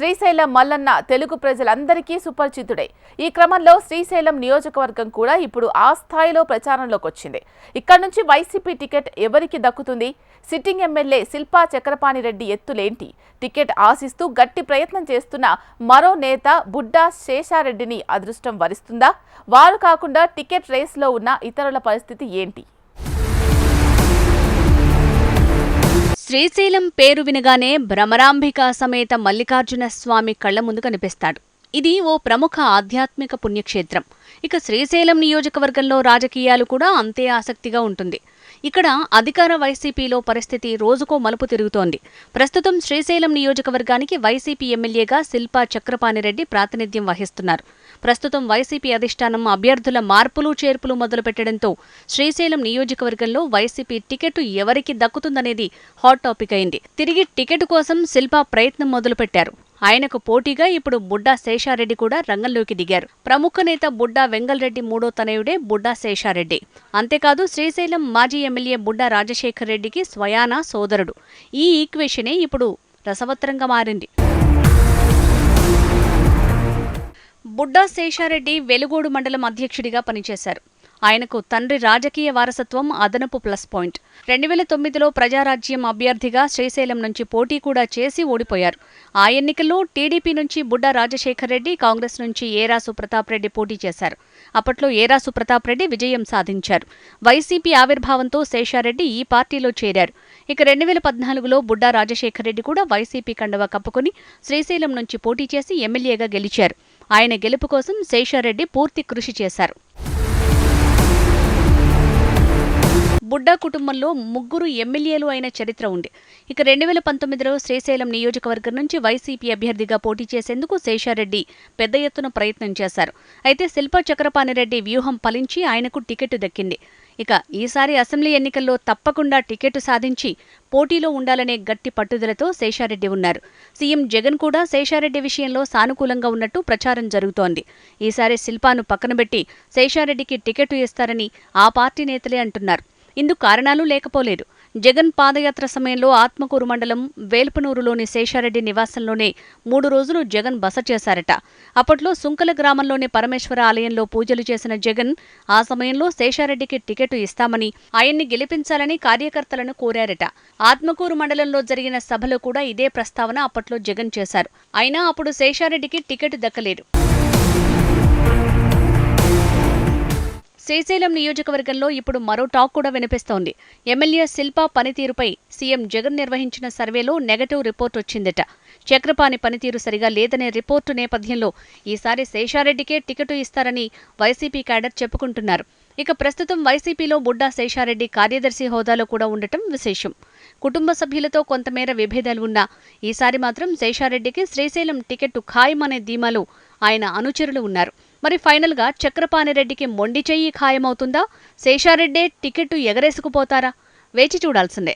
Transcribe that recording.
శ్రీశైలం మల్లన్న తెలుగు ప్రజలందరికీ సుపరిచితుడే. ఈ క్రమంలో శ్రీశైలం నియోజకవర్గం కూడా ఇప్పుడు ఆ స్థాయిలో ప్రచారంలోకి వచ్చింది ఇక్కడ నుంచి వైసీపీ టికెట్ ఎవరికి దక్కుతుంది? సిట్టింగ్ ఎమ్మెల్యే శిల్పా చక్రపాణి రెడ్డి ఎత్తులేంటి? టికెట్ ఆశిస్తూ గట్టి ప్రయత్నం చేస్తున్న మరో నేత బుడ్డా శేషారెడ్డిని అదృష్టం వరిస్తుందా? వారు కాకుండా టికెట్ రేస్లో ఉన్న ఇతరుల పరిస్థితి ఏంటి? శ్రీశైలం పేరు వినగానే భ్రమరాంబిక సమేత మల్లికార్జున స్వామి కళ్ళ ముందు కనిపిస్తాడు. ఇది ఓ ప్రముఖ ఆధ్యాత్మిక పుణ్యక్షేత్రం. ఇక శ్రీశైలం నియోజకవర్గంలో రాజకీయాలు కూడా అంతే ఆసక్తిగా ఉంటుంది. ఇక్కడ అధికార వైసీపీలో పరిస్థితి రోజుకో మలుపు తిరుగుతోంది. ప్రస్తుతం శ్రీశైలం నియోజకవర్గానికి వైసీపీ ఎమ్మెల్యేగా శిల్పా చక్రపాణిరెడ్డి ప్రాతినిధ్యం వహిస్తున్నారు. ప్రస్తుతం వైసీపీ అధిష్టానం అభ్యర్థుల మార్పులు చేర్పులు మొదలుపెట్టడంతో శ్రీశైలం నియోజకవర్గంలో వైసీపీ టికెట్ ఎవరికి దక్కుతుందనేది హాట్ టాపిక్ అయింది. తిరిగి టికెట్ కోసం శిల్పా ప్రయత్నం మొదలుపెట్టారు. ఆయనకు పోటీగా ఇప్పుడు బుడ్డా శేషారెడ్డి కూడా రంగంలోకి దిగారు. ప్రముఖ నేత బుడ్డా వెంగల్రెడ్డి మూడో తనయుడే బుడ్డా శేషారెడ్డి. అంతేకాదు శ్రీశైలం మాజీ ఎమ్మెల్యే బుడ్డా రాజశేఖర్ రెడ్డికి స్వయానా సోదరుడు. ఈ ఈక్వేషనే ఇప్పుడు రసవత్రంగా మారింది. బుడ్డా శేషారెడ్డి వెలుగోడు మండలం అధ్యక్షుడిగా పనిచేశారు. ఆయనకు తండ్రి రాజకీయ వారసత్వం అదనపు ప్లస్ పాయింట్. రెండు వేల తొమ్మిదిలో ప్రజారాజ్యం అభ్యర్థిగా శ్రీశైలం నుంచి పోటీ కూడా చేసి ఓడిపోయారు. ఆ ఎన్నికల్లో టీడీపీ నుంచి బుడ్డా రాజశేఖర్ రెడ్డి కాంగ్రెస్ నుంచి ఏరాసు ప్రతాప్ రెడ్డి పోటీ చేశారు. అప్పట్లో ఏరాసు ప్రతాప్ రెడ్డి విజయం సాధించారు. వైసీపీ ఆవిర్భావంతో శేషారెడ్డి ఈ పార్టీలో చేరారు. ఇక రెండు వేల పద్నాలుగులో బుడ్డా రాజశేఖర్ రెడ్డి కూడా వైసీపీ కండవ కప్పుకుని శ్రీశైలం నుంచి పోటీ చేసి ఎమ్మెల్యేగా గెలిచారు. ఆయన గెలుపు కోసం శేషారెడ్డి పూర్తి కృషి చేశారు. బుడ్డా కుటుంబంలో ముగ్గురు ఎమ్మెల్యేలు అయిన చరిత్ర ఉంది. ఇక రెండు వేల పంతొమ్మిదిలో శ్రీశైలం నియోజకవర్గం నుంచి వైసీపీ అభ్యర్థిగా పోటీ చేసేందుకు శేషారెడ్డి పెద్ద ఎత్తున ప్రయత్నం చేశారు. అయితే శిల్పా చక్రపాణిరెడ్డి వ్యూహం ఫలించి ఆయనకు టికెట్ దక్కింది. ఇక ఈసారి అసెంబ్లీ ఎన్నికల్లో తప్పకుండా టికెట్ సాధించి పోటీలో ఉండాలనే గట్టి పట్టుదలతో శేషారెడ్డి ఉన్నారు. సీఎం జగన్ కూడా శేషారెడ్డి విషయంలో సానుకూలంగా ఉన్నట్టు ప్రచారం జరుగుతోంది. ఈసారి శిల్పాను పక్కనబెట్టి శేషారెడ్డికి టికెట్ ఇస్తారని ఆ పార్టీ నేతలే అంటున్నారు. ఇందుకు కారణాలు లేకపోలేదు. జగన్ పాదయాత్ర సమయంలో ఆత్మకూరు మండలం వేల్పనూరులోని శేషారెడ్డి నివాసంలోనే మూడు రోజులు జగన్ బస చేశారట. అప్పట్లో సుంకల గ్రామంలోని పరమేశ్వర ఆలయంలో పూజలు చేసిన జగన్ ఆ సమయంలో శేషారెడ్డికి టికెట్ ఇస్తామని ఆయన్ని గెలిపించాలని కార్యకర్తలను కోరారట. ఆత్మకూరు మండలంలో జరిగిన సభలో కూడా ఇదే ప్రస్తావన అప్పట్లో జగన్ చేశారు. అయినా అప్పుడు శేషారెడ్డికి టికెట్ దక్కలేదు. శ్రీశైలం నియోజకవర్గంలో ఇప్పుడు మరో టాక్ కూడా వినిపిస్తోంది. ఎమ్మెల్యే శిల్పా పనితీరుపై సీఎం జగన్ నిర్వహించిన సర్వేలో నెగటివ్ రిపోర్ట్ వచ్చిందట. చక్రపాణి పనితీరు సరిగా లేదనే రిపోర్టు నేపథ్యంలో ఈసారి శేషారెడ్డికే టికెట్ ఇస్తారని వైసీపీ క్యాడర్ చెప్పుకుంటున్నారు. ఇక ప్రస్తుతం వైసీపీలో బుడ్డా శేషారెడ్డి కార్యదర్శి హోదాలో కూడా ఉండటం విశేషం. కుటుంబ సభ్యులతో కొంతమేర విభేదాలు ఉన్నా ఈసారి మాత్రం శేషారెడ్డికి శ్రీశైలం టికెట్టు ఖాయమనే ధీమాలో ఆయన అనుచరులు ఉన్నారు. మరి ఫైనల్గా చక్రపాణిరెడ్డికి మొండి చెయ్యి ఖాయమవుతుందా? శేషారెడ్డే టికెట్టు ఎగరేసుకుపోతారా? వేచి చూడాల్సిందే.